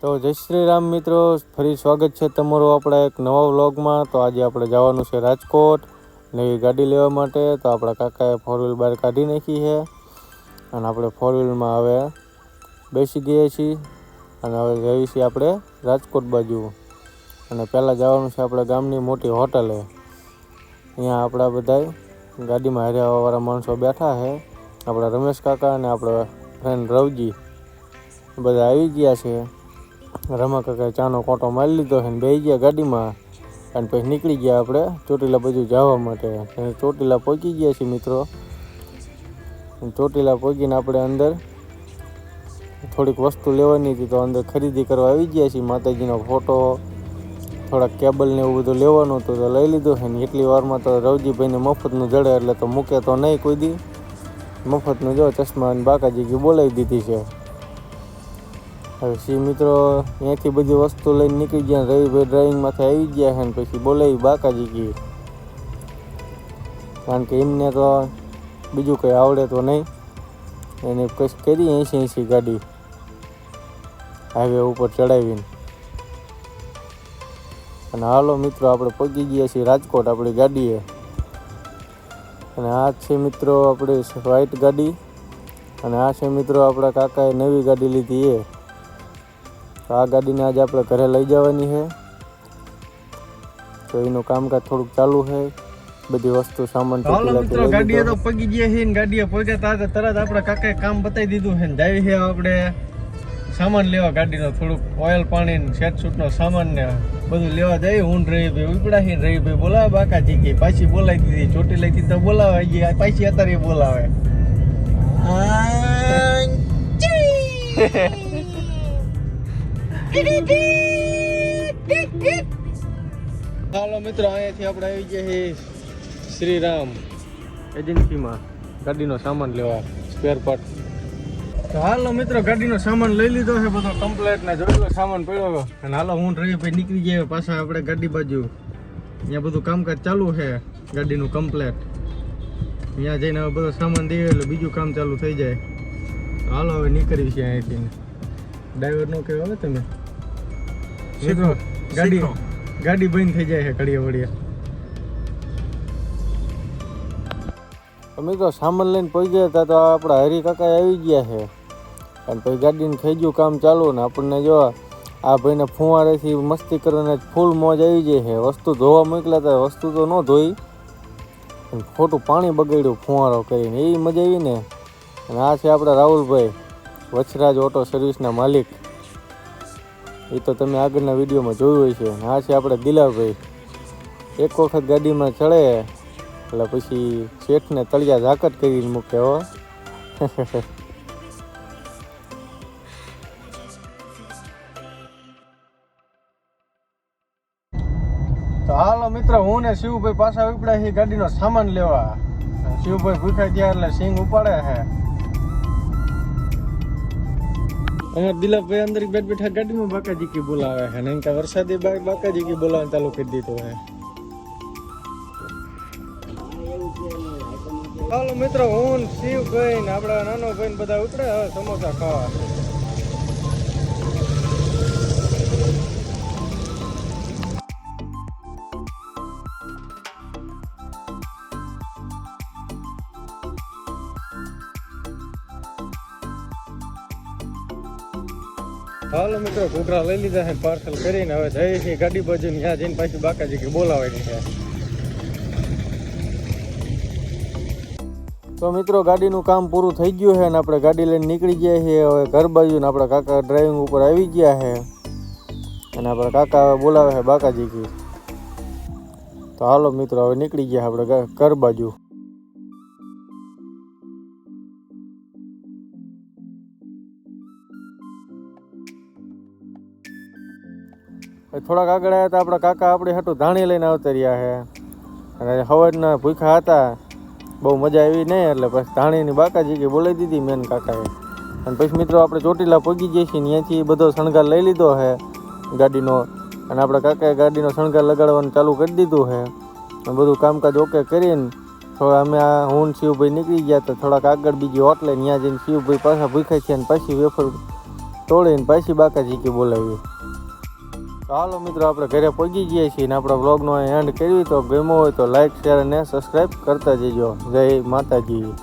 તો જય શ્રી રામ મિત્રો, ફરી સ્વાગત છે તમારું આપણા એક નવા વ્લોગમાં. તો આજે આપણે જવાનું છે રાજકોટ, નવી ગાડી લેવા માટે. તો આપણા કાકાએ ફોર વ્હીલ બહાર કાઢી નાખી છે. અને આપણે ફોર વ્હીલમાં હવે બેસી ગયા છીએ. અને હવે જઈએ છીએ આપણે રાજકોટ બાજુ. અને પહેલાં જવાનું છે આપણા ગામની મોટી હોટલે. અહીંયા આપણા બધા ગાડીમાં હર્યાવાવાળા માણસો બેઠા છે. આપણા રમેશ કાકા અને આપણા ફ્રેન્ડ રવજી. બધા આવી ગયા છે. રમા કાકાએ ચાનો કોટો મારી લીધો છે ને બેસી ગયા ગાડીમાં અને પછી નીકળી ગયા આપણે ચોટીલા બાજુ જવા માટે. ચોટીલા પહોંચી ગયા છીએ મિત્રો. ચોટીલા પહોંચીને આપણે અંદર થોડીક વસ્તુ લેવાની હતી તો અંદર ખરીદી કરવા આવી ગયા છીએ. માતાજીનો ફોટો, થોડાક કેબલ ને એવું બધું લેવાનું હતું તો લઈ લીધું છે ને એટલી વારમાં તો રવજીભાઈને મફતનું જડે એટલે તો મૂકે તો નહીં કોઈ દી. મફતનું જો ચશ્મા અને બાકાજી બોલાવી દીધી છે. હવે સિંહ મિત્રો અહીંયાથી બધી વસ્તુ લઈને નીકળી ગયા, રવિભાઈ ડ્રાઇવિંગમાંથી આવી ગયા છે ને પછી બોલાવી બાકાજી ગઈ કારણ કે એમને તો બીજું કંઈ આવડે તો નહીં. એને કશ કરી એંસી એંસી ગાડી. હાઈવે ઉપર ચડાવીને. અને હાલો મિત્રો, આપણે પહોંચી ગયા છીએ રાજકોટ, આપણી ગાડીએ. અને આ છે મિત્રો આપણી વ્હાઈટ ગાડી. અને આ છે મિત્રો આપણા કાકાએ નવી ગાડી લીધી એ. તો આ ગાડીને આજે આપણે ઘરે લઈ જવાની છે. તો એનું કામકાજ થોડુંક ચાલુ છે. બધી વસ્તુ સામાન ગાડીએ તો પગી ગયા છે ને ગાડીએ પગ્યા તા તો તરત આપણા કાકાએ કામ બતાવી દીધું છે ને જાવી છે આપણે સામાન લેવા ગાડીનો થોડુંક ઓઇલ પાણી ને સેટ સૂટ નો સામાન ને બધું લેવા જઈએ હું રહી રહીભાઈ ઉપડા છે ને રહીભાઈ બોલાવે બાકાજી કે પાછી બોલાવી દીધી ચોટી લઈ તો બોલાવે હજી પાછી અત્યારે બોલાવે. હાલો મિત્રો, અહીંયાથી આપણે આવી ગયા શ્રી શ્રીરામ એજન્સીમાં ગાડીનો સામાન લેવા સ્પેર પાર્ટ હાલો મિત્રો, ગાડીનો સામાન લઈ લીધો છે, બધો કમ્પ્લેટ ને જોયેલો સામાન પડ્યો અને હાલો હું રહી ભાઈ નીકળી ગયા પાછા આપણે ગાડી બાજુ. અહીંયા બધું કામકાજ ચાલુ છે, ગાડીનું કમ્પ્લેટ અહીંયા જઈને હવે બધો સામાન દઈએ એટલે બીજું કામ ચાલુ થઈ જાય. હાલો હવે નીકળી છે અહીંયાથી ડ્રાઈવર નો કહેવાય તમે? મિત્રો ગાડી ગાડી બંધ થઈ જાય છે કડીએ વળીએ. તો સામાન લઈને પહોંચી ગયા હતા તો આપણા હરી કાકા આવી ગયા છે. અને પછી ગાડીને થઈ ગયું કામ ચાલુ ને આપણને જો આ ભાઈને ફુવારેથી મસ્તી કરીને ફૂલ મોજ આવી જાય છે. વસ્તુ ધોવા મોકલ્યા હતા વસ્તુ તો ન ધોઈ. અને ખોટું પાણી બગાડ્યું ફુવારો કરીને. એવી મજા આવી ને. અને આ છે આપણા રાહુલભાઈ વછરાજ ઓટો સર્વિસના માલિક. એ તો તમે આગળના વિડીયોમાં જોયું હોય છે આ છે આપણે દિલાભાઈ એક વખત ગાડીમાં ચડે, એટલે પછી શેઠને તળિયા ઝાકટ કરીને મૂકે હો. તો હાલો મિત્ર, હું ને શિવભાઈ પાછા ઉપડ્યા છે ગાડીનો સામાન લેવા. શિવભાઈ ભૂખાઈ ગયા એટલે સિંગ ઉપાડે છે અને દિલાભાઈ અંદર બેઠ બેઠા ગાડીમાં બાકાજી કે બોલાવે છે. ને કે વરસાદી બાકાજી કે બોલાવવાનું ચાલુ કરી દીધું હે હાલો મિત્રો, હું શિવભાઈ ને આપણા નાનો ભાઈ બધા ઉપડે હવે સમોસા ખાવા. હાલો મિત્રો, ઘૂઘરા લઈ લીધા છે પાર્સલ કરીને. હવે જઈએ છીએ ગાડી બાજુ ત્યાં જઈને પાછી બાકાજી કે બોલાવાની છે. તો મિત્રો, ગાડીનું કામ પૂરું થઈ ગયું છે અને આપણે ગાડી લઈને નીકળી ગયા છીએ. હવે ઘર બાજુ ને આપણા કાકા ડ્રાઇવિંગ ઉપર આવી ગયા છે. અને આપણા કાકા હવે બોલાવે છે બાકાજી કી તો હાલો મિત્રો, હવે નીકળી ગયા આપણે ઘર બાજુ. થોડાક આગળ આવ્યા તો, આપણા કાકા આપણે હાટું ધાણી લઈને આવતા રહ્યા છે અને હવારના ભૂખ્યા હતા, બહુ મજા આવી નહીં એટલે પછી ધાણીની બાકાજી કે બોલાવી દીધી મેન કાકાએ. અને પછી મિત્રો આપણે ચોટીલા પગી જઈએ છીએ ત્યાંથી બધો શણગાર લઈ લીધો છે ગાડીનો. અને આપણા કાકાએ ગાડીનો શણગાર લગાડવાનું ચાલુ કરી દીધું છે અને બધું કામકાજ ઓકે કરીને થોડા અમે આ હું શિવભાઈ નીકળી ગયા તો થોડાક આગળ બીજી હોટલે ત્યાં જઈને શિવભાઈ પાછા ભૂખાય છે અને પછી વેફર તોડીને પાછી બાકાજીકી બોલાવી. હાલો મિત્રો, આપણે ઘરે પહોંચી ગયા છીએ અને આપણા બ્લોગનો એન્ડ કર્યું. તો ગમ્યો હોય તો લાઈક શેર અને સબસ્ક્રાઈબ કરતા જજો. જય માતાજી.